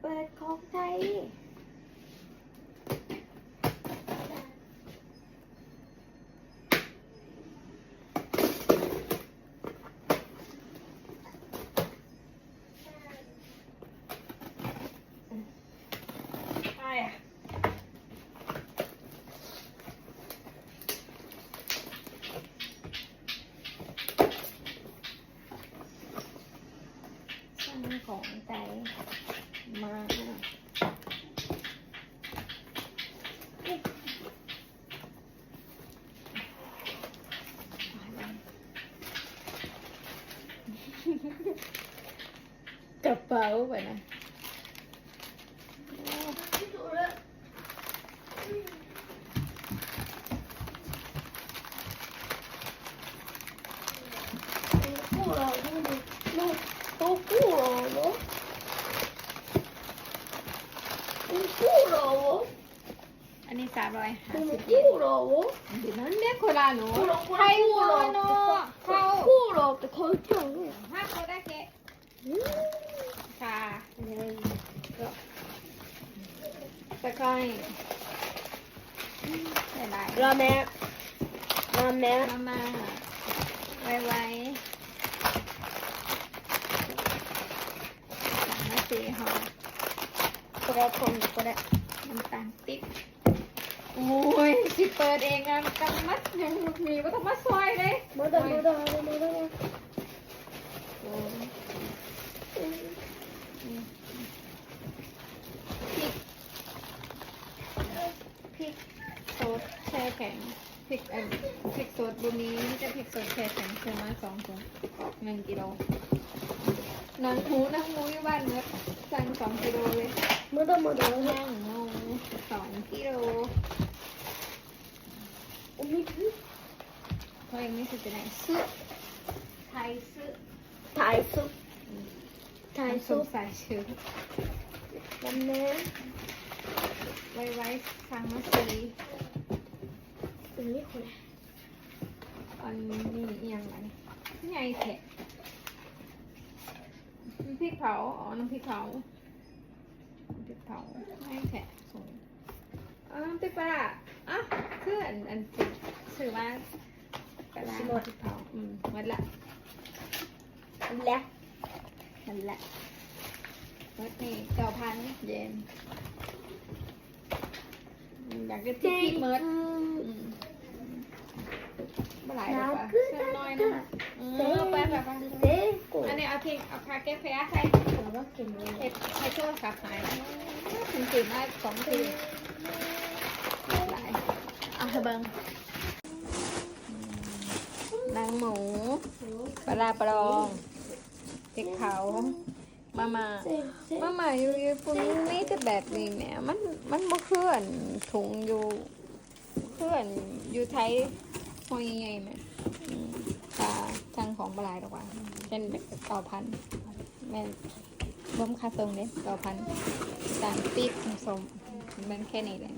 เปิดของไทยไปอะสั่งของไทยมา กระเป๋าไปนะ 酷了，那个那都酷了，我，你酷了我， อันนี้สามร้อยห้า 你 สิบ 们 เยน 酷了我， เดี๋ยวนั้นเรี 다 건지 않 네. ห้าคนได้เกะ.ค่ะหนึ่งก็จะคอยใส่ไปลาย 라 멘. ๆ 라 멘. มามาไวๆสามและสี่ห่อ 그 래, 돈 그 래. น้ำตาลติ๊บโอ้ิเปิดเองงานกันมัดยังมีวัตถุงมาซอยเลยมือดมือดมือดพริกสดแช่แข็งพริกเอันพริกสดบนนี้จะพริกสดแช่แข็งใช่ไหมสองถุงหนึ่งกิโลนังหูนังหูอยู่บ้านเนื้อสั่งสองกิโลเลยมือดมือดแห้งสองกิโล เขายังไม่สุดจะไหนซุปไทยซุปไทยซุปไทยซุปสายชื้นลำเนื้ไว้ไว้ฟังมาสีตัวนี่คุณอันนี้เอียงอันนี้ไงญ่แค่น้ำพริกเผา อ๋อ น้ำพริกเผาพริกเผาไม่แฉ่ส่งอ๋อน้ำพริกปลาอะคืออันอันสี ถือว่าแต่ละหมดอืมหมดละหมละหมดละหมนี่เก่าพันเย็นอยากได้ที่พี่เมิร์ดเมื่อไหร่ดีกว่าเส้นน้อยนะเออไปแบบอันนี้เอาทิ้งเอาคาเกฟใส่เห็ดให้โทษขับหายถึงสีไมาสองทีหลายเอาเถอเบิ้ง นางหมู ปลาร้าปลองพริกเผามามามามาอยู่ญี่ปุ่นมีแต่แบบนี้แหมมันมันบ่เคลื่อนถุงอยู่เคลื่อนอยู่ไทยหอยใหญ่ๆแหมอืมค่าทางของปลายหรอกว่าเช่นเก้าพันแม่นรวมค่าทรงเนี่ยต่อพันต่างปีกผสมมันแค่นี้เลย